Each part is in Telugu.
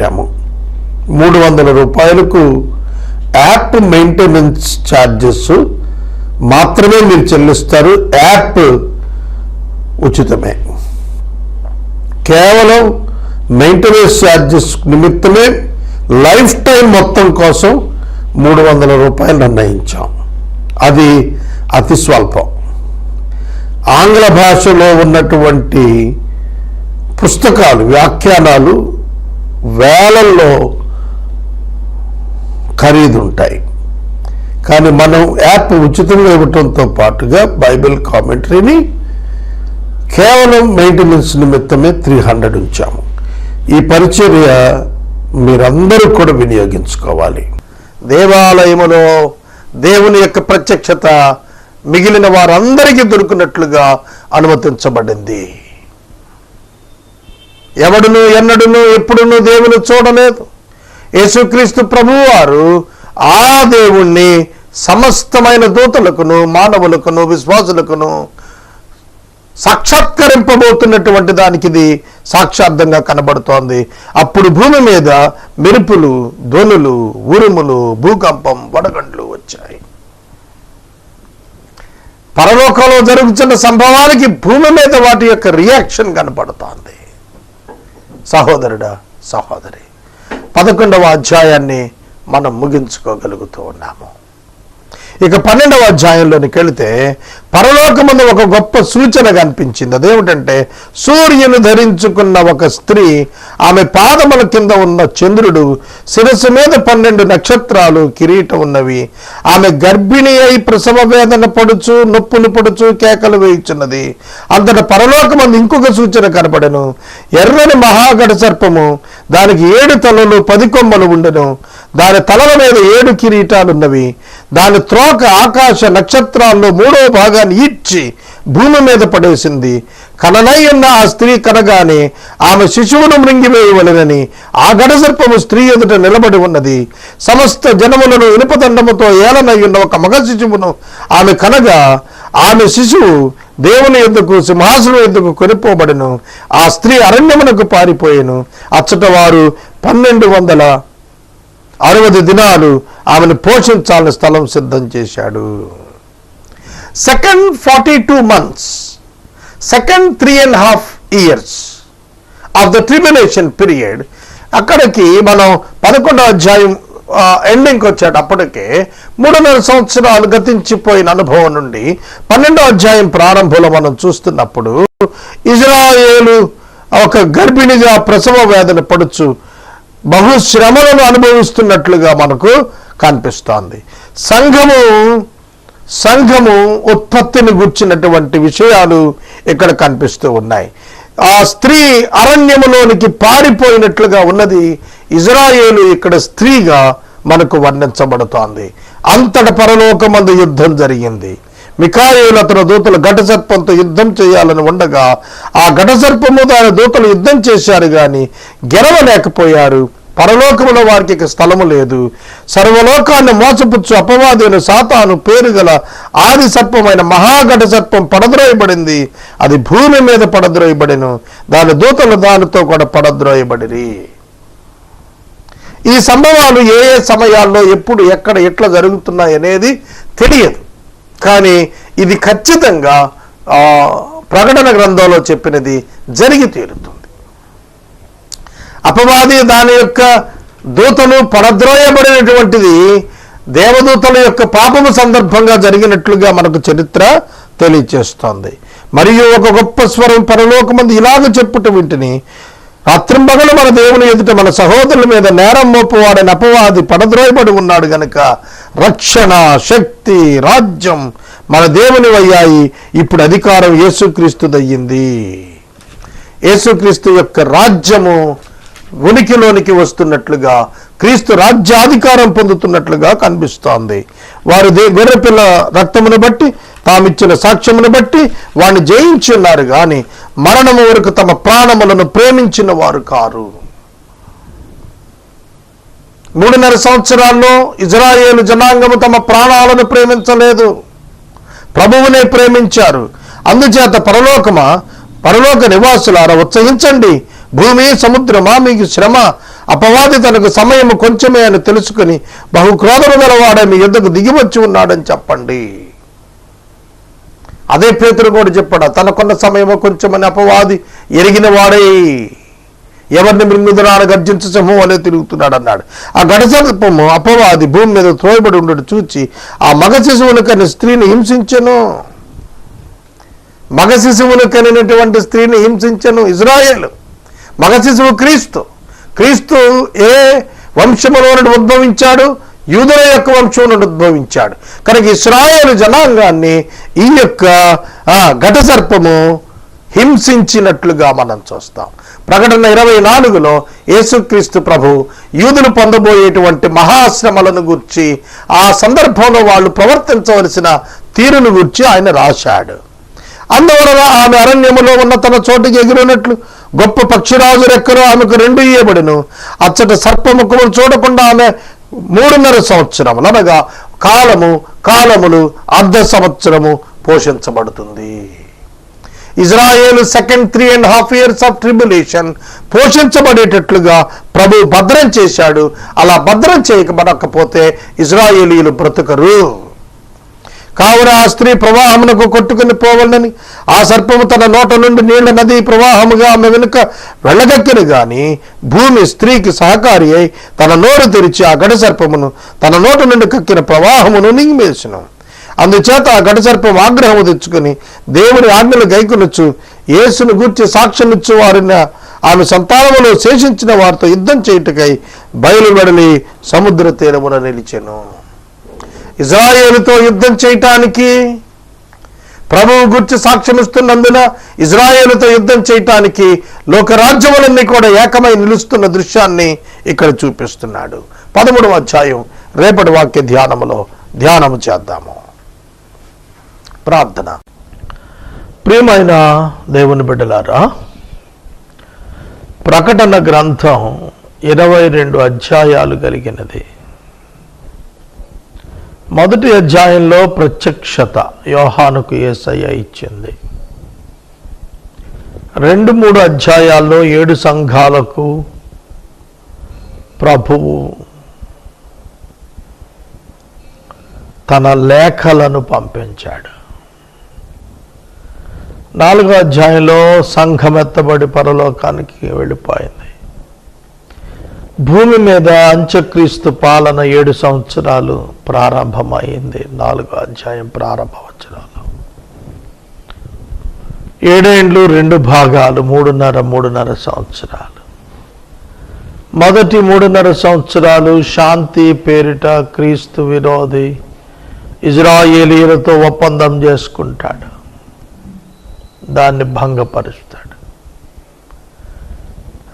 పెట్టాము. మూడు వందల రూపాయలకు యాప్ మెయింటెనెన్స్ ఛార్జెస్ మాత్రమే మీరు చెల్లిస్తారు. యాప్ ఉచితమే. కేవలం మెయింటెనెన్స్ ఛార్జెస్ నిమిత్తమే లైఫ్ టైం మొత్తం కోసం మూడు వందల రూపాయలు నిర్ణయించాం. అది అతి స్వల్పం. ఆంగ్ల భాషలో ఉన్నటువంటి పుస్తకాలు వ్యాఖ్యానాలు వేలల్లో ఖరీదు ఉంటాయి కానీ మనం యాప్ ఉచితంగా ఇవ్వటంతో పాటుగా బైబిల్ కామెంటరీని కేవలం మెయింటెనెన్స్ నిమిత్తమే త్రీ హండ్రెడ్ ఉంచాము. ఈ పరిచర్య మీరందరూ కూడా వినియోగించుకోవాలి. దేవాలయములో దేవుని యొక్క ప్రత్యక్షత మిగిలిన వారందరికీ దొరికినట్లుగా అనుమతించబడింది. ఎవడును ఎన్నడును ఎప్పుడును దేవుని చూడలేదు. యేసుక్రీస్తు ప్రభువారు ఆ దేవుణ్ణి సమస్తమైన దూతలకును మానవులకును విశ్వాసులకును సాక్షాత్కరింపబోతున్నటువంటి దానికి ఇది సాక్షార్థంగా కనబడుతోంది. అప్పుడు భూమి మీద మెరుపులు ధ్వనులు ఉరుములు భూకంపం వడగండ్లు వచ్చాయి. పరలోకంలో జరుగుతున్న సంభవానికి భూమి మీద వాటి యొక్క రియాక్షన్ కనపడుతోంది. సహోదరుడా సహోదరి. పదకొండవ అధ్యాయాన్ని మనం ముగించుకోగలుగుతూ ఉన్నాము. ఇక పన్నెండవ అధ్యాయంలోనికి వెళితే పరలోకమందు ఒక గొప్ప సూచన కనిపించింది. అదేమిటంటే సూర్యుని ధరించుకున్న ఒక స్త్రీ ఆమె పాదముల కింద ఉన్న చంద్రుడు శిరస్సు మీద పన్నెండు నక్షత్రాలు కిరీటం ఉన్నవి. ఆమె గర్భిణి అయి ప్రసవ వేదన పడుచు నొప్పులు పడుచు కేకలు వేయుచున్నది. అంతట పరలోకమందు ఇంకొక సూచన కనబడను. ఎర్రని మహాగడ సర్పము దానికి ఏడు తలలు పది కొమ్మలు ఉండను. దాని తలల మీద ఏడు కిరీటాలున్నవి. దాని త్రోక ఆకాశ నక్షత్రాల్లో మూడో భాగాన్ని ఈడ్చి భూమి మీద పడేసింది. కననై ఉన్న ఆ స్త్రీ కనగానే ఆమె శిశువును మృంగివేయవలెనని ఆ గడసర్పము స్త్రీ ఎదుట నిలబడి ఉన్నది. సమస్త జనములను ఇనుపదండముతో ఏలనై ఉన్న ఒక మగ శిశువును ఆమె కనగా ఆమె శిశువు దేవుని ఎందుకు సింహాసనం ఎందుకు కొనిపోబడను. ఆ స్త్రీ అరణ్యమునకు పారిపోయెను. అచ్చట వారు పన్నెండు వందల అరవై దినాలు ఆమెను పోషించాలని స్థలం సిద్ధం చేశాడు. Second forty two months second three and half years of the tribulation period. అక్కడికి మనం పదకొండో అధ్యాయం ఎండింగ్కి వచ్చాడు అప్పటికే మూడున్నర సంవత్సరాలు గతించిపోయిన అనుభవం నుండి పన్నెండో అధ్యాయం ప్రారంభంలో మనం చూస్తున్నప్పుడు ఇజ్రాయేలు ఒక గర్భిణిగా ప్రసవ వేదన పడుచు బహు శ్రమలను అనుభవిస్తున్నట్లుగా మనకు కనిపిస్తోంది. సంఘము సంఘము ఉత్పత్తిని గుర్చినటువంటి విషయాలు ఇక్కడ కనిపిస్తూ ఉన్నాయి. ఆ స్త్రీ అరణ్యములోనికి పారిపోయినట్లుగా ఉన్నది ఇజ్రాయేలు ఇక్కడ స్త్రీగా మనకు వర్ణించబడుతోంది. అంతట పరలోకమందు యుద్ధం జరిగింది. మికాయేలు అతని దూతలు ఘటసర్పంతో యుద్ధం చేయాలని ఉండగా ఆ ఘటసర్పము దాని దూతలు యుద్ధం చేశారు కానీ గెలవలేకపోయారు. పరలోకముల వారికి స్థలము లేదు. సర్వలోకాన్ని మోసపుచ్చు అపవాదైన సాతాను పేరు గల ఆది సర్పమైన మహాఘట సర్పం పడద్రోయబడింది. అది భూమి మీద పడద్రోయబడిను. దాని దూతలు దానితో కూడా పడద్రోయబడి ఈ సంభవాలు ఏ ఏ సమయాల్లో ఎప్పుడు ఎక్కడ ఎట్లా జరుగుతున్నాయి అనేది తెలియదు. కానీ ఇది ఖచ్చితంగా ప్రకటన గ్రంథంలో చెప్పినది జరిగి తీరుతుంది. అపవాది దాని యొక్క దూతలు పడద్రోయబడినటువంటిది దేవదూతల యొక్క పాపము సందర్భంగా జరిగినట్లుగా మనకు చరిత్ర తెలియచేస్తోంది. మరియు ఒక గొప్ప స్వరం పరలోకమంది ఇలాగ చెప్పుట వింటిని రాత్రింబగలు మన దేవుని ఎదుట మన సహోదరుల మీద నేరం మోపువాడని అపవాది పడద్రోయబడి ఉన్నాడు గనుక రక్షణ శక్తి రాజ్యం మన దేవుని అయ్యాయి ఇప్పుడు అధికారం యేసుక్రీస్తుదయ్యింది. యేసుక్రీస్తు యొక్క రాజ్యము ఉనికిలోనికి వస్తున్నట్లుగా క్రీస్తు రాజ్యాధికారం పొందుతున్నట్లుగా కనిపిస్తోంది. వారు దే గొర్రెపిల్ల రక్తమును బట్టి తామిచ్చిన సాక్ష్యమును బట్టి వాడిని జయించి ఉన్నారు కానీ మరణము వరకు తమ ప్రాణములను ప్రేమించిన వారు కారు. మూడున్నర సంవత్సరాల్లో ఇజ్రాయేలు జనాంగము తమ ప్రాణాలను ప్రేమించలేదు. ప్రభువునే ప్రేమించారు. అందుచేత పరలోకమా పరలోక నివాసులారా ఉత్సహించండి. భూమి సముద్రమా మీకు శ్రమ. అపవాది తనకు సమయము కొంచెమే అని తెలుసుకుని బహు క్రోధము గలవాడే మీ యుద్ధకు దిగివచ్చి ఉన్నాడని చెప్పండి. అదే పేతురు కూడా చెప్పాడు తనకున్న సమయము కొంచెమని అపవాది ఎరిగిన వాడే ఎవరిని మృంగుదనాన్ని గర్జించు సింహం అనే తిరుగుతున్నాడు అన్నాడు ఆ గడసర్పము అపవాది భూమి మీద త్రోయబడి ఉండడు చూచి ఆ మగ శిశువును కని స్త్రీని హింసించను. మగ శిశువును కనినటువంటి స్త్రీని హింసించను. ఇజ్రాయేల్ మగ శిశువు క్రీస్తు. క్రీస్తు ఏ వంశములో నుండి ఉద్భవించాడు? యూదుల యొక్క వంశం నుండి ఉద్భవించాడు. కనుక ఇస్రాయేలు జనాంగాన్ని ఈ యొక్క ఘట సర్పము హింసించినట్లుగా మనం చూస్తాం. ప్రకటన ఇరవై నాలుగులో యేసుక్రీస్తు ప్రభు యూదులు పొందబోయేటువంటి మహాశ్రమలను గుర్చి ఆ సందర్భంలో వాళ్ళు ప్రవర్తించవలసిన తీరును గుర్చి ఆయన రాశాడు. అందువలన ఆమె అరణ్యములో ఉన్న తన చోటికి ఎగిరినట్లు గొప్ప పక్షిరాజు రెక్కలు ఆమెకు రెండు ఇయ్యబడిను. అచ్చట సర్పముఖములు చూడకుండా ఆమె మూడున్నర సంవత్సరములు అనగా కాలము కాలములు అర్ధ సంవత్సరము పోషించబడుతుంది. Israel second three and half years of tribulation పోషించబడేటట్లుగా ప్రభు భద్రం చేశాడు. అలా భద్రం చేయకపోతే ఇజ్రాయేలీలు బ్రతుకరు. కావున ఆ స్త్రీ ప్రవాహమునకు కొట్టుకుని పోవాలని ఆ సర్పము తన నోట నుండి నీళ్ళ నది ప్రవాహముగా ఆమె వెనుక వెళ్ళగక్కిన గాని భూమి స్త్రీకి సహకారి అయి తన నోరు తెరిచి ఆ గడ సర్పమును తన నోట నుండి కక్కిన ప్రవాహమును నింగిమేసిన అందుచేత ఆ గడ సర్పం ఆగ్రహము తెచ్చుకుని దేవుని ఆజ్ఞలు గైకునొచ్చు యేసును గూర్చి సాక్ష్యమిచ్చు వారిని ఆమె సంతానములో శేషించిన వారితో యుద్ధం చేయుటకై బయలువెడలి సముద్ర తీరమున నిలిచెను. ఇజ్రాయేలుతో యుద్ధం చేయటానికి ప్రభువు గుర్చి సాక్ష్యమిస్తున్నందున ఇజ్రాయేలుతో యుద్ధం చేయటానికి లోకరాజ్యములన్నీ కూడా ఏకమై నిలుస్తున్న దృశ్యాన్ని ఇక్కడ చూపిస్తున్నాడు. పదమూడవ అధ్యాయం రేపటి వాక్య ధ్యానములో ధ్యానము చేద్దాము. ప్రార్థన. ప్రియమైన దేవుని బిడ్డలారా ప్రకటన గ్రంథం ఇరవై రెండు అధ్యాయాలు కలిగినది. మొదటి అధ్యాయంలో ప్రత్యక్షత యోహానుకు ఏసయ్య ఇచ్చింది. రెండు మూడు అధ్యాయాల్లో ఏడు సంఘాలకు ప్రభువు తన లేఖలను పంపించాడు. నాలుగో అధ్యాయంలో సంఘం ఎత్తబడి పరలోకానికి వెళ్ళిపోయింది. భూమి మీద అంత్యక్రీస్తు పాలన ఏడు సంవత్సరాలు ప్రారంభమైంది. నాలుగో అధ్యాయం ప్రారంభ ఏడేండ్లు రెండు భాగాలు మూడున్నర మూడున్నర సంవత్సరాలు. మొదటి మూడున్నర సంవత్సరాలు శాంతి పేరిట క్రీస్తు విరోధి ఇజ్రాయేలీలతో ఒప్పందం చేసుకుంటాడు. దాన్ని భంగపరుస్తాడు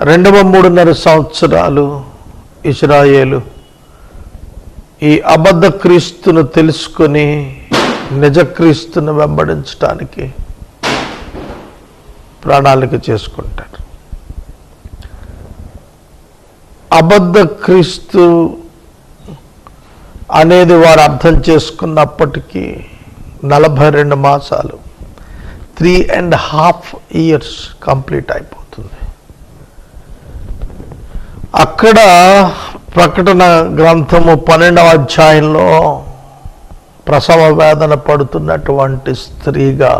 రెండవ మూడున్నర సంవత్సరాలు ఇజ్రాయేలు ఈ అబద్ధ క్రీస్తును తెలుసుకొని నిజ క్రీస్తును వెంబడించడానికి ప్రణాళిక చేసుకుంటారు. అబద్ధ క్రీస్తు అనేది వారు అర్థం చేసుకున్నప్పటికీ నలభై రెండు మాసాలు three and half years complete అయిపోతుంది. అక్కడ ప్రకటన గ్రంథము పన్నెండవ అధ్యాయంలో ప్రసవ వేదన పడుతున్నటువంటి స్త్రీగా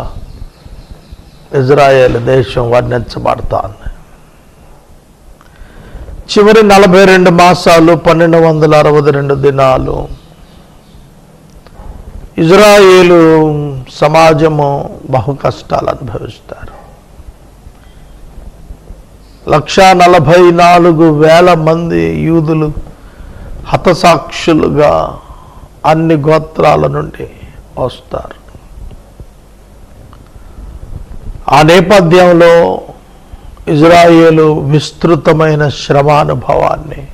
ఇజ్రాయేల్ దేశం వర్ణించబడతాను చివరి నలభై రెండు మాసాలు పన్నెండు వందల అరవై రెండు దినాలు ఇజ్రాయేలు సమాజము బహు కష్టాలు అనుభవిస్తారు. లక్ష నలభై నాలుగు వేల మంది యూదులు హతసాక్షులుగా అన్ని గోత్రాల నుండి వస్తారు. ఆ నేపథ్యంలో ఇజ్రాయేలు విస్తృతమైన శ్రమానుభవాన్ని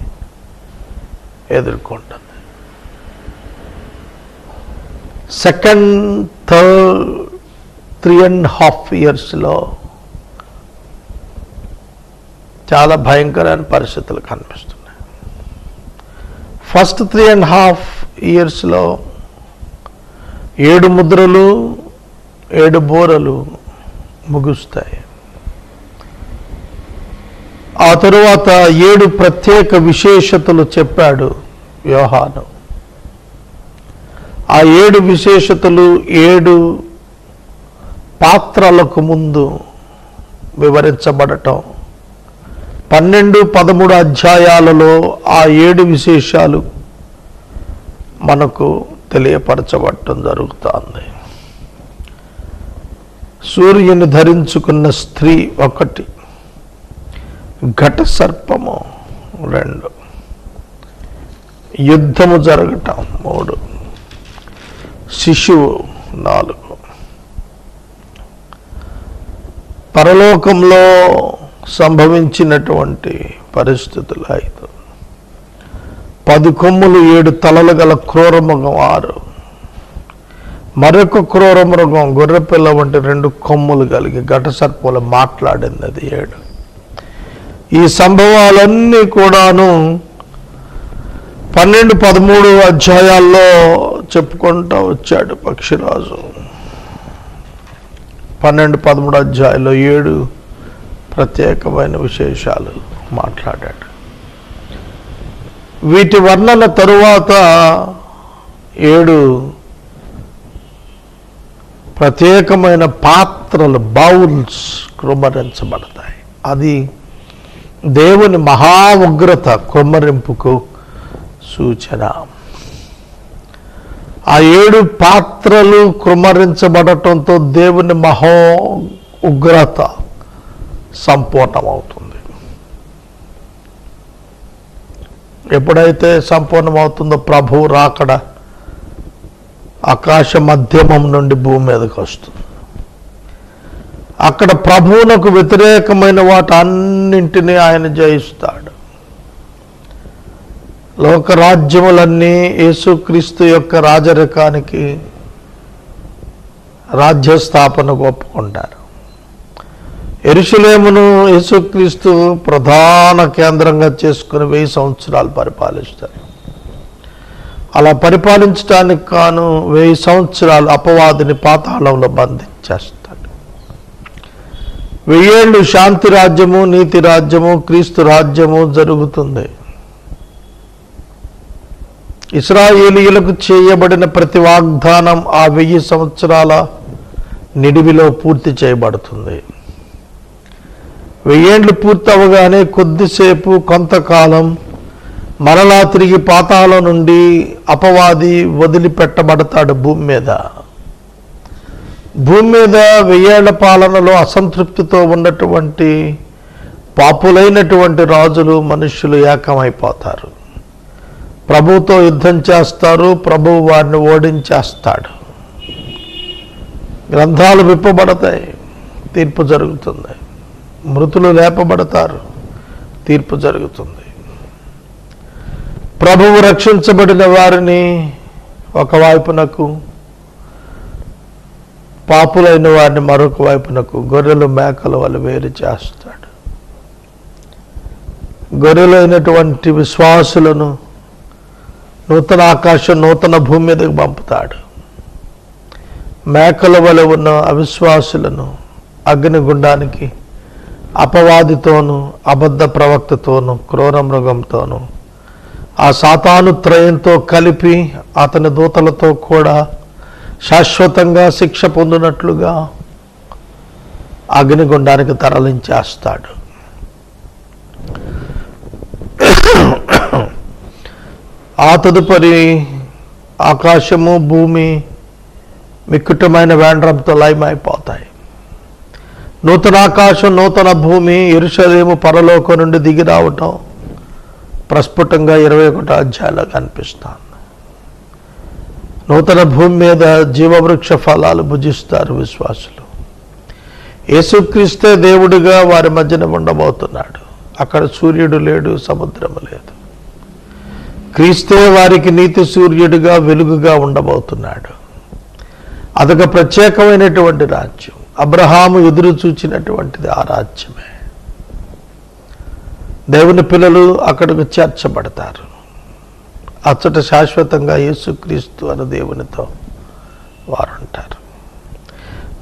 ఎదుర్కొంటుంది. Second third three and half ఇయర్స్లో చాలా భయంకరమైన పరిస్థితులు కనిపిస్తున్నాయి. ఫస్ట్ త్రీ అండ్ హాఫ్ ఇయర్స్లో ఏడు ముద్రలు ఏడు బోరలు ముగుస్తాయి. ఆ తరువాత ఏడు ప్రత్యేక విశేషతలు చెప్పాడు యోహాను. ఆ ఏడు విశేషతలు ఏడు పాత్రలకు ముందు వివరించబడటం పన్నెండు పదమూడు అధ్యాయాలలో ఆ ఏడు విశేషాలు మనకు తెలియపరచబడటం జరుగుతుంది. సూర్యుని ధరించుకున్న స్త్రీ ఒకటి ఘట సర్పము రెండు. యుద్ధము జరగటం మూడు. శిశువు నాలుగు. పరలోకంలో సంభవించినటువంటి పరిస్థితులు ఐదు పది కొమ్ములు ఏడు తలలు గల క్రూరమృగం ఆరు. మరొక క్రూర మృగం గొర్రెపిల్ల వంటి రెండు కొమ్ములు కలిగి ఘట సర్పములు మాట్లాడింది అది ఏడు. ఈ సంభవాలన్నీ కూడాను పన్నెండు పదమూడు అధ్యాయాల్లో చెప్పుకుంటూ వచ్చాడు పక్షిరాజు. పన్నెండు పదమూడు అధ్యాయాల్లో ఏడు ప్రత్యేకమైన విశేషాలు మాట్లాడాడు. వీటి వర్ణన తరువాత ఏడు ప్రత్యేకమైన పాత్రలు బౌల్స్ కృమరించబడతాయి అది దేవుని మహా ఉగ్రత కుమ్మరింపుకు సూచన. ఆ ఏడు పాత్రలు కృమ్మరించబడటంతో దేవుని మహో ఉగ్రత సంపూర్ణమవుతుంది. ఎప్పుడైతే సంపూర్ణమవుతుందో ప్రభు రాకడ ఆకాశ మధ్యమం నుండి భూమి మీదకి వస్తుంది. అక్కడ ప్రభువునకు వ్యతిరేకమైన వాటన్నింటినీ ఆయన జయిస్తాడు. లోకరాజ్యములన్నీ యేసుక్రీస్తు యొక్క రాజరికానికి రాజ్యస్థాపనకు ఒప్పుకుంటారు. ఎరుసలేమును యేసుక్రీస్తు ప్రధాన కేంద్రంగా చేసుకుని వెయ్యి సంవత్సరాలు పరిపాలిస్తారు. అలా పరిపాలించడానికి కాను వెయ్యి సంవత్సరాలు అపవాదిని పాతాళంలో బంధించేస్తాడు. వెయ్యేళ్ళు శాంతి రాజ్యము నీతి రాజ్యము క్రీస్తు రాజ్యము జరుగుతుంది. ఇస్రాయేలీయులకు చేయబడిన ప్రతి వాగ్దానం ఆ వెయ్యి సంవత్సరాల నిడివిలో పూర్తి చేయబడుతుంది. వెయ్యేండ్లు పూర్తవగానే కొద్దిసేపు కొంతకాలం మరలా తిరిగి పాతాల నుండి అపవాది వదిలిపెట్టబడతాడు భూమి మీద. భూమి మీద వెయ్యేళ్ళ పాలనలో అసంతృప్తితో ఉన్నటువంటి పాపులైనటువంటి రాజులు మనుష్యులు ఏకమైపోతారు. ప్రభుతో యుద్ధం చేస్తారు ప్రభువు వారిని ఓడించేస్తాడు. గ్రంథాలు విప్పబడతాయి తీర్పు జరుగుతుంది. మృతులు లేపబడతారు. తీర్పు జరుగుతుంది. ప్రభువు రక్షించబడిన వారిని ఒకవైపునకు పాపులైన వారిని మరొక వైపునకు గొర్రెలు మేకల వాళ్ళు వేరు చేస్తాడు. గొర్రెలైనటువంటి విశ్వాసులను నూతన ఆకాశం నూతన భూమి మీదకి పంపుతాడు. మేకల వలె ఉన్న అవిశ్వాసులను అగ్నిగుండానికి అపవాదితోనూ అబద్ధ ప్రవక్తతోనూ క్రూర మృగంతోనూ ఆ సాతాను త్రయంతో కలిపి అతని దూతలతో కూడా శాశ్వతంగా శిక్ష పొందినట్లుగా అగ్నిగుండానికి తరలించేస్తాడు. ఆ తదుపరి ఆకాశము భూమి మిక్కుటమైన వేండ్రంతో లయమైపోతాయి. నూతన ఆకాశం నూతన భూమి ఇరుషలేము పరలోకం నుండి దిగి రావటం. ప్రస్ఫుటంగా ఇరవై ఒకటో అధ్యాయంలో కనిపిస్తాను. నూతన భూమి మీద జీవవృక్ష ఫలాలు భుజిస్తారు విశ్వాసులు. యేసుక్రీస్తే దేవుడిగా వారి మధ్యన ఉండబోతున్నాడు. అక్కడ సూర్యుడు లేడు సముద్రము లేదు. క్రీస్తే వారికి నీతి సూర్యుడిగా వెలుగుగా ఉండబోతున్నాడు. అదొక ప్రత్యేకమైనటువంటి రాజ్యం. అబ్రహాము ఎదురు చూచినటువంటిది ఆ రాజ్యమే. దేవుని పిల్లలు అక్కడికి చేర్చబడతారు. అచ్చట శాశ్వతంగా యేసుక్రీస్తు అనే దేవునితో వారు ఉంటారు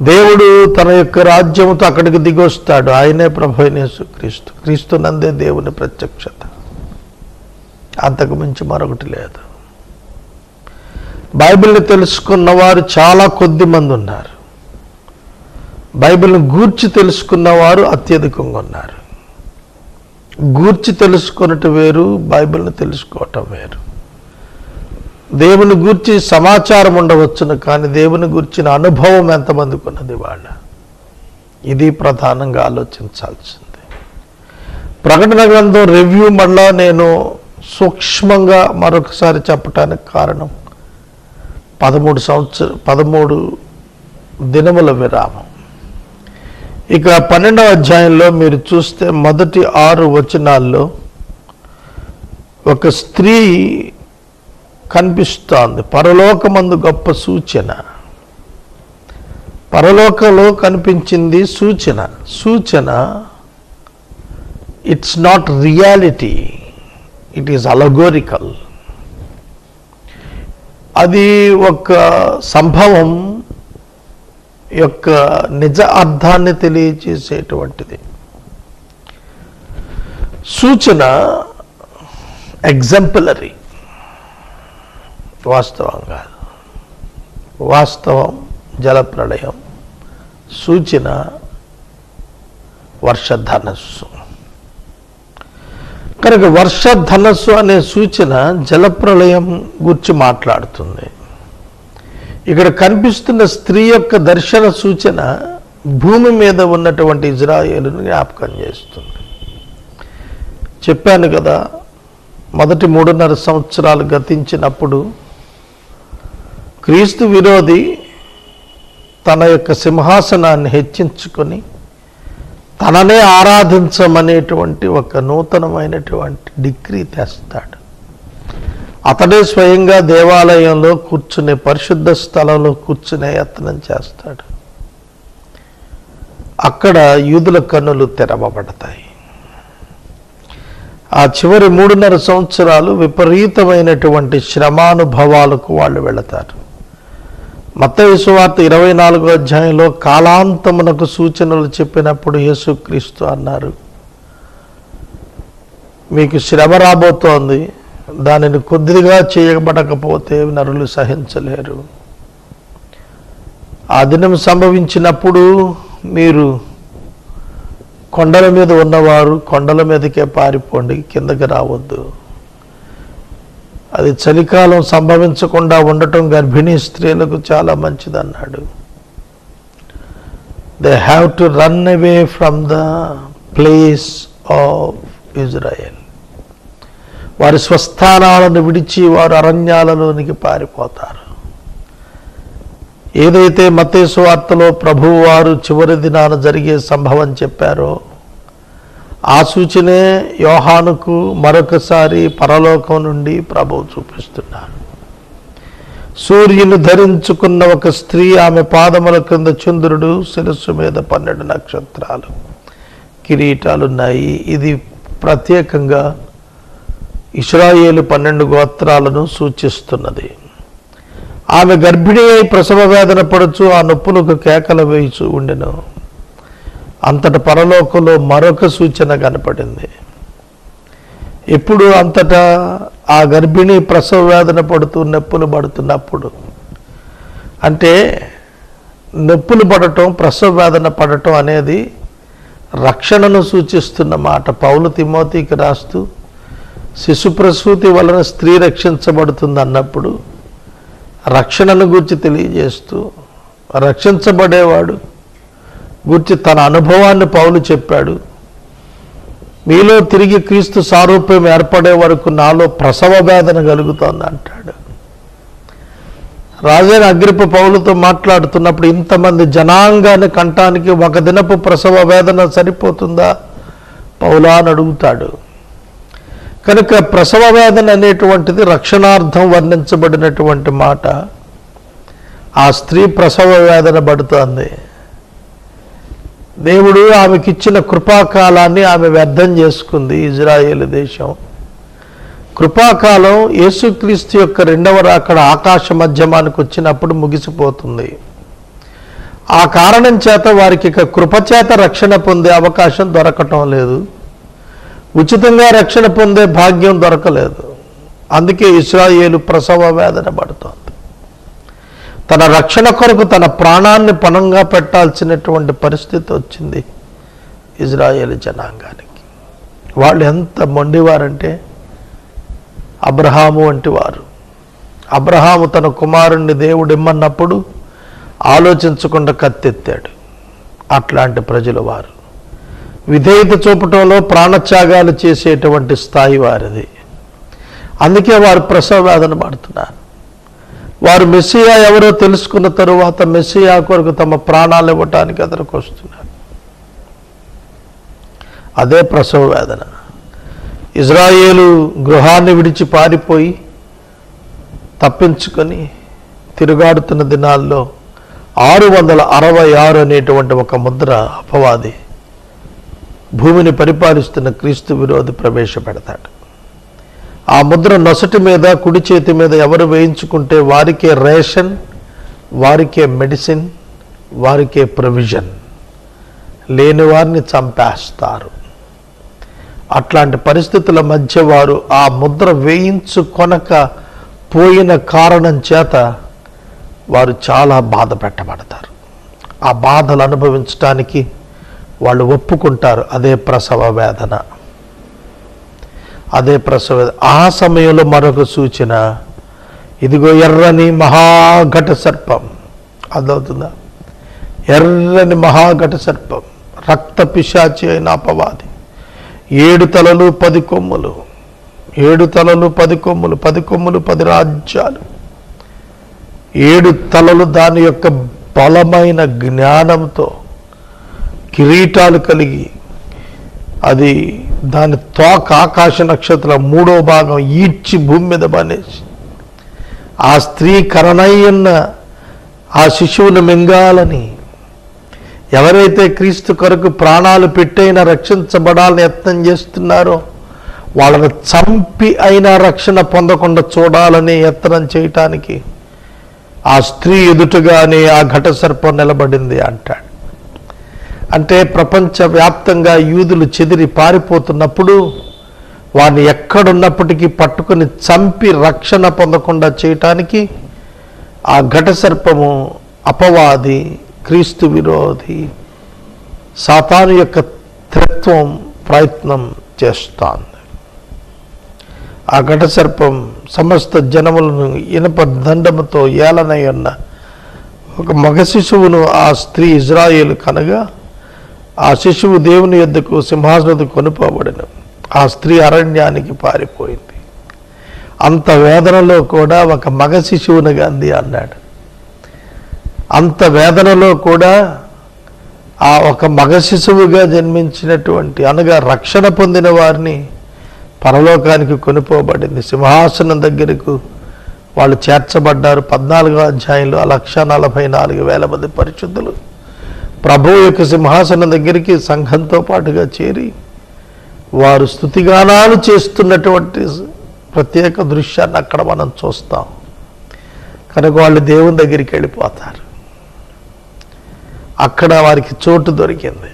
దేవుడు తన యొక్క రాజ్యముతో అక్కడికి దిగొస్తాడు. ఆయనే ప్రభు అయిన యేసుక్రీస్తు. క్రీస్తు నందే దేవుని ప్రత్యక్షత. అంతకు మించి మరొకటి లేదు. బైబిల్ని తెలుసుకున్న వారు చాలా కొద్ది మంది ఉన్నారు. బైబిల్ని గూర్చి తెలుసుకున్నవారు అత్యధికంగా ఉన్నారు. గూర్చి తెలుసుకున్నట్టు వేరు బైబిల్ని తెలుసుకోవటం వేరు. దేవుని గూర్చి సమాచారం ఉండవచ్చును కానీ దేవుని గూర్చిన అనుభవం ఎంతమందికి ఉన్నది వాళ్ళ? ఇది ప్రధానంగా ఆలోచించాల్సింది. ప్రకటన గ్రంథం రివ్యూ మళ్ళా నేను సూక్ష్మంగా మరొకసారి చెప్పటానికి కారణం పదమూడు సంవత్సర పదమూడు దినముల విరామం. ఇక పన్నెండవ అధ్యాయంలో మీరు చూస్తే మొదటి ఆరు వచనాల్లో ఒక స్త్రీ కనిపిస్తోంది. పరలోకమందు గొప్ప సూచన. పరలోకంలో కనిపించింది సూచన. సూచన it's not reality it is allegorical అది ఒక సంభవం యొక్క నిజ అర్థాన్ని తెలియచేసేటువంటిది. సూచన ఎగ్జాంపులరీ. వాస్తవం కాదు. వాస్తవం జలప్రళయం సూచన వర్షధనస్సు. కనుక వర్షధనస్సు అనే సూచన జలప్రళయం గురించి మాట్లాడుతుంది. ఇక్కడ కనిపిస్తున్న స్త్రీ యొక్క దర్శన సూచన భూమి మీద ఉన్నటువంటి ఇజ్రాయేలును జ్ఞాపకం చేస్తుంది. చెప్పాను కదా మొదటి మూడున్నర సంవత్సరాలు గతించినప్పుడు క్రీస్తు విరోధి తన యొక్క సింహాసనాన్ని హెచ్చించుకొని తననే ఆరాధించమనేటువంటి ఒక నూతనమైనటువంటి డిగ్రీ తెస్తాడు. అతడే స్వయంగా దేవాలయంలో కూర్చునే పరిశుద్ధ స్థలంలో కూర్చునే యత్నం చేస్తాడు. అక్కడ యూదుల కన్నులు తెరవబడతాయి. ఆ చివరి మూడున్నర సంవత్సరాలు విపరీతమైనటువంటి శ్రమానుభవాలకు వాళ్ళు వెళతారు. మత విశ్వార్త ఇరవై నాలుగో అధ్యాయంలో కాలాంతమునకు సూచనలు చెప్పినప్పుడు యేసుక్రీస్తు అన్నారు మీకు శ్రమ రాబోతోంది. దానిని కొద్దిగా చేయబడకపోతే నరులు సహించలేరు. ఆ దినం సంభవించినప్పుడు మీరు కొండల మీద ఉన్నవారు కొండల మీదకే పారిపోండి కిందకి రావద్దు. అది చలికాలం సంభవించకుండా ఉండటం గర్భిణీ స్త్రీలకు చాలా మంచిదన్నాడు. They have to run away from the place of Israel వారి స్వస్థానాలను విడిచి వారు అరణ్యాలలోనికి పారిపోతారు. ఏదైతే మతేసు వార్తలో ప్రభువు వారు చివరి దినాన జరిగే సంభవం చెప్పారో ఆ సూచనే యోహానుకు మరొకసారి పరలోకం నుండి ప్రభువు చూపిస్తున్నారు సూర్యుని ధరించుకున్న ఒక స్త్రీ ఆమె పాదముల క్రింద చంద్రుడు శిరస్సు మీద పన్నెండు నక్షత్రాలు కిరీటాలున్నాయి. ఇది ప్రత్యేకంగా ఇస్రాయేలు పన్నెండు గోత్రాలను సూచిస్తున్నది. ఆమె గర్భిణి అయి ప్రసవ వేదన పడుచు ఆ నొప్పులకు కేకలు వేయిచు ఉండెను. అంతట పరలోకంలో మరొక సూచన కనపడింది. ఇప్పుడు అంతటా ఆ గర్భిణి ప్రసవ వేదన పడుతూ నొప్పులు పడుతున్నప్పుడు. అంటే నొప్పులు పడటం ప్రసవ వేదన పడటం అనేది రక్షణను సూచిస్తున్న మాట. పౌలు తిమోతికి రాస్తూ శిశుప్రసూతి వలన స్త్రీ రక్షించబడుతుంది అన్నప్పుడు రక్షణను గురించి తెలియజేస్తూ రక్షించబడేవాడు గురించి తన అనుభవాన్ని పౌలు చెప్పాడు. మీలో తిరిగి క్రీస్తు సారూప్యం ఏర్పడే వరకు నాలో ప్రసవ వేదన కలుగుతోంది అంటాడు. రాజైన అగ్రిప పౌలుతో మాట్లాడుతున్నప్పుడు ఇంతమంది జనాంగాన్ని కంటానికి ఒక దినపు ప్రసవ వేదన సరిపోతుందా? పౌలా అని అడుగుతాడు. కనుక ప్రసవ వేదన అనేటువంటిది రక్షణార్థం వర్ణించబడినటువంటి మాట. ఆ స్త్రీ ప్రసవ వేదన పడుతోంది. దేవుడు ఆమెకిచ్చిన కృపాకాలాన్ని ఆమె వ్యర్థం చేసుకుంది ఇజ్రాయేల్ దేశం. కృపాకాలం యేసుక్రీస్తు యొక్క రెండవ రాకడ ఆకాశ మధ్యమానికి వచ్చినప్పుడు ముగిసిపోతుంది. ఆ కారణం చేత వారికి ఇక కృపచేత రక్షణ పొందే అవకాశం దొరకటం లేదు. ఉచితంగా రక్షణ పొందే భాగ్యం దొరకలేదు. అందుకే ఇస్రాయేలు ప్రసవ వేదన పడుతోంది. తన రక్షణ కొరకు తన ప్రాణాన్ని పణంగా పెట్టాల్సినటువంటి పరిస్థితి వచ్చింది ఇజ్రాయేల్ జనాంగానికి. వాళ్ళు ఎంత మొండివారంటే అబ్రహాము వంటి వారు. అబ్రహాము తన కుమారుణ్ణి దేవుడు ఇమ్మన్నప్పుడు ఆలోచించకుండా కత్తెత్తాడు. అట్లాంటి ప్రజలు వారు. విధేయత చూపటంలో ప్రాణత్యాగాలు చేసేటువంటి స్థాయి వారిది. అందుకే వారు ప్రసవ వేదన పడుతున్నారు వారు మెస్సియా ఎవరో తెలుసుకున్న తరువాత మెస్సియా కొరకు తమ ప్రాణాలు ఇవ్వటానికి అతనికి వస్తున్నారు. అదే ప్రసవ వేదన ఇజ్రాయేలు గృహాన్ని విడిచి పారిపోయి తప్పించుకొని తిరుగాడుతున్న దినాల్లో ఆరు వందల అరవై ఆరు అనేటువంటి ఒక ముద్ర అపవాది భూమిని పరిపాలిస్తున్న క్రీస్తు విరోధి ప్రవేశపెడతాడు. ఆ ముద్ర నొసటి మీద కుడి చేతి మీద ఎవరు వేయించుకుంటే వారికే రేషన్ వారికే మెడిసిన్ వారికే ప్రొవిజన్. లేని వారిని చంపేస్తారు. అట్లాంటి పరిస్థితుల మధ్య వారు ఆ ముద్ర వేయించుకొనక పోయిన కారణం చేత వారు చాలా బాధ పెట్టబడతారు. ఆ బాధలు అనుభవించడానికి వాళ్ళు ఒప్పుకుంటారు అదే ప్రసవ వేదన. అదే ప్రసవ ఆ సమయంలో మరొక సూచన ఇదిగో ఎర్రని మహాఘట సర్పం. అదవుతుందా ఎర్రని మహాఘట సర్పం రక్త పిశాచి అయిన అపవాది. ఏడు తలలు పది కొమ్ములు. ఏడు తలలు పది కొమ్ములు పది కొమ్ములు పది రాజ్యాలు. ఏడు తలలు దాని యొక్క బలమైన జ్ఞానంతో కిరీటాలు కలిగి అది దాని తోక ఆకాశ నక్షత్రం మూడో భాగం ఈడ్చి భూమి మీద బానేసి ఆ స్త్రీ కరణయ్యన్న ఆ శిశువును మింగాలని ఎవరైతే క్రీస్తు కొరకు ప్రాణాలు పెట్టైనా రక్షించబడాలని యత్నం చేస్తున్నారో వాళ్ళని చంపి అయినా రక్షణ పొందకుండా చూడాలని యత్నం చేయటానికి ఆ స్త్రీ ఎదుటగానే ఆ ఘట సర్పం నిలబడింది అంటాడు. అంటే ప్రపంచవ్యాప్తంగా యూదులు చెదిరి పారిపోతున్నప్పుడు వారిని ఎక్కడున్నప్పటికీ పట్టుకొని చంపి రక్షణ పొందకుండా చేయటానికి ఆ ఘట సర్పము అపవాది క్రీస్తు విరోధి సాతాను యొక్క త్రిత్వం ప్రయత్నం చేస్తాను ఆ ఘట సర్పం సమస్త జనములను ఇనప దండముతో ఏలనై ఉన్న ఒక మగ శిశువును ఆ స్త్రీ ఇజ్రాయేల్ కనగా ఆ శిశువు దేవుని యొద్దకు సింహాసనకు కొనుకోబడిన ఆ స్త్రీ అరణ్యానికి పారిపోయింది. అంత వేదనలో కూడా ఒక మగ శిశువును గాంధీ అన్నాడు. అంత వేదనలో కూడా ఆ ఒక మగ శిశువుగా జన్మించినటువంటి అనగా రక్షణ పొందిన వారిని పరలోకానికి కొనుపోబడింది సింహాసనం దగ్గరకు వాళ్ళు చేర్చబడ్డారు పద్నాలుగో అధ్యాయంలో ఆ లక్ష నలభై నాలుగు వేల మంది పరిశుద్ధులు. ప్రభు యొక్క సింహాసనం దగ్గరికి సంఘంతో పాటుగా చేరి వారు స్థుతిగానాలు చేస్తున్నటువంటి ప్రత్యేక దృశ్యాన్ని అక్కడ మనం చూస్తాం. కనుక వాళ్ళు దేవుని దగ్గరికి వెళ్ళిపోతారు. అక్కడ వారికి చోటు దొరికింది.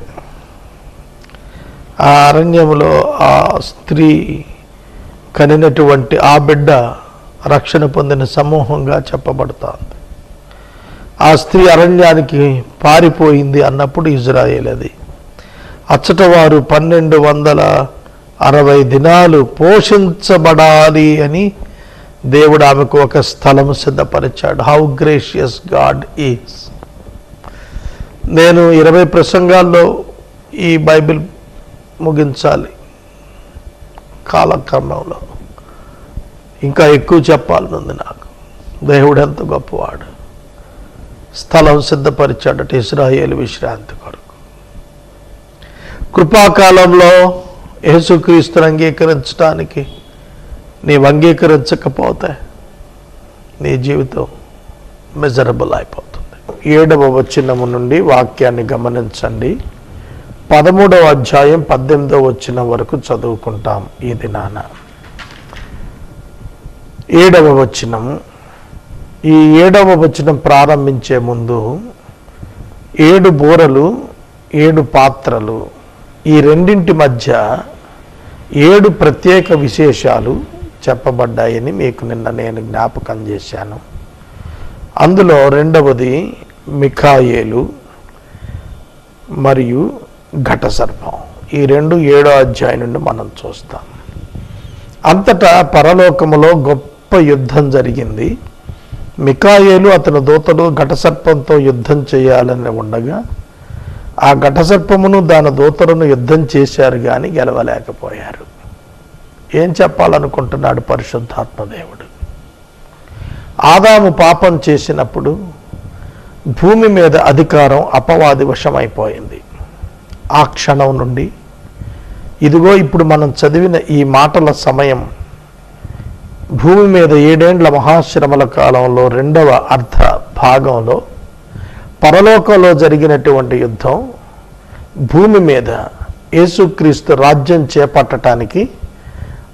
ఆ అరణ్యంలో ఆ స్త్రీ కనినటువంటి ఆ బిడ్డ రక్షణ పొందిన సమూహంగా చెప్పబడుతోంది. ఆ స్త్రీ అరణ్యానికి పారిపోయింది అన్నప్పుడు ఇజ్రాయేల్ అది. అచ్చట వారు పన్నెండు వందల అరవై దినాలు పోషించబడాలి అని దేవుడు ఆమెకు ఒక స్థలం సిద్ధపరిచాడు. హౌ గ్రేషియస్ గాడ్ ఈస్ నేను ఇరవై ప్రసంగాల్లో ఈ బైబిల్ ముగించాలి కాలక్రమంలో. ఇంకా ఎక్కువ చెప్పాలనుంది నాకు. దేవుడు ఎంత గొప్పవాడు. స్థలం సిద్ధపరిచాడట ఇస్రాయేల్ విశ్రాంతి కొరకు. కృపాకాలంలో యేసుక్రీస్తుని అంగీకరించడానికి నీవు అంగీకరించకపోతే నీ జీవితం మిజరబుల్ అయిపోతుంది. ఏడవ వచనము నుండి వాక్యాన్ని గమనించండి. పదమూడవ అధ్యాయం పద్దెనిమిదవ వచ్చిన వరకు చదువుకుంటాం ఇది నాన్న ఏడవ వచనం ఈ ఏడవ వచనం ప్రారంభించే ముందు ఏడు బూరలు ఏడు పాత్రలు ఈ రెండింటి మధ్య ఏడు ప్రత్యేక విశేషాలు చెప్పబడ్డాయని మీకు నిన్న నేను జ్ఞాపకం చేశాను. అందులో రెండవది మిఖాయేలు మరియు ఘటసర్పం. ఈ రెండు ఏడో అధ్యాయం నుండి మనం చూస్తాం. అంతటా పరలోకములో గొప్ప యుద్ధం జరిగింది. మికాయేలు అతని దూతలు ఘటసర్పంతో యుద్ధం చేయాలని ఉండగా ఆ ఘటసర్పమును దాని దూతలను యుద్ధం చేశారు కానీ గెలవలేకపోయారు. ఏం చెప్పాలనుకుంటున్నాడు పరిశుద్ధాత్మదేవుడు ఆదాము పాపం చేసినప్పుడు భూమి మీద అధికారం అపవాది వశమైపోయింది ఆ క్షణం నుండి ఇదిగో ఇప్పుడు మనం చదివిన ఈ మాటల సమయం భూమి మీద ఏడేండ్ల మహాశ్రమల కాలంలో రెండవ అర్ధ భాగంలో పరలోకంలో జరిగినటువంటి యుద్ధం భూమి మీద యేసుక్రీస్తు రాజ్యం చేపట్టడానికి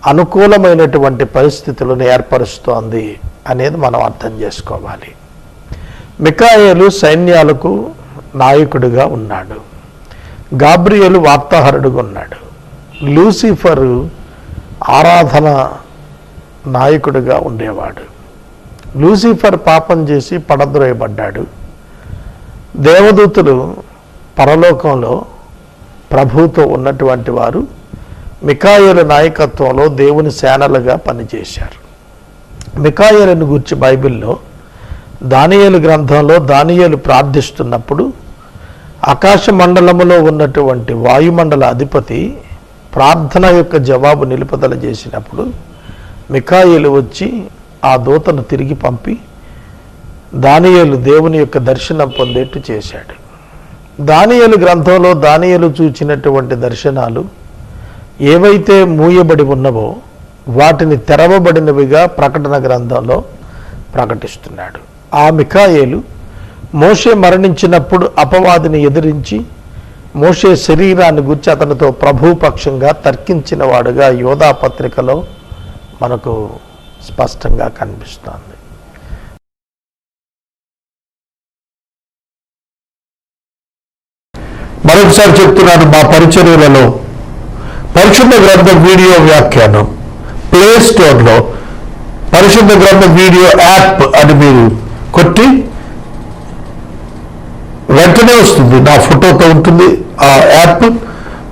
అనుకూలమైనటువంటి పరిస్థితులను ఏర్పరుస్తోంది అనేది మనం అర్థం చేసుకోవాలి. మికాయలు సైన్యాలకు నాయకుడిగా ఉన్నాడు. గాబ్రియలు వార్తాహరుడుగా ఉన్నాడు. లూసిఫరు ఆరాధన నాయకుడిగా ఉండేవాడు. లూసిఫర్ పాపం చేసి పడద్రోయబడ్డాడు. దేవదూతులు పరలోకంలో ప్రభుతో ఉన్నటువంటి వారు మికాయల నాయకత్వంలో దేవుని సేనలుగా పనిచేశారు. మికాయలను గురించి బైబిల్లో దానియలు గ్రంథంలో దానియలు ప్రార్థిస్తున్నప్పుడు ఆకాశ మండలములో ఉన్నటువంటి వాయుమండల అధిపతి ప్రార్థన యొక్క జవాబు నిలుపుదల చేసినప్పుడు మికాయేలు వచ్చి ఆ దూతను తిరిగి పంపి దానియలు దేవుని యొక్క దర్శనం పొందేట్టు చేశాడు. దానియలు గ్రంథంలో దానియలు చూచినటువంటి దర్శనాలు ఏవైతే మూయబడి ఉన్నవో వాటిని తెరవబడినవిగా ప్రకటన గ్రంథంలో ప్రకటిస్తున్నాడు. ఆ మికాయేలు మోషే మరణించినప్పుడు అపవాదిని ఎదిరించి మోషే శరీరాన్ని గుర్చి అతనితో ప్రభుపక్షంగా తర్కించిన వాడుగా యోధా పత్రికలో మనకు స్పష్టంగా కనిపిస్తోంది. మరొకసారి చెప్తున్నాను మా పరిచర్యలలో పరిశుద్ధ గ్రంథ వీడియో వ్యాఖ్యానం ప్లే స్టోర్లో పరిశుద్ధ గ్రంథ వీడియో యాప్ అని మీరు కొట్టి వెంటనే వస్తుంది. నా ఫోటోతో ఉంటుంది ఆ యాప్.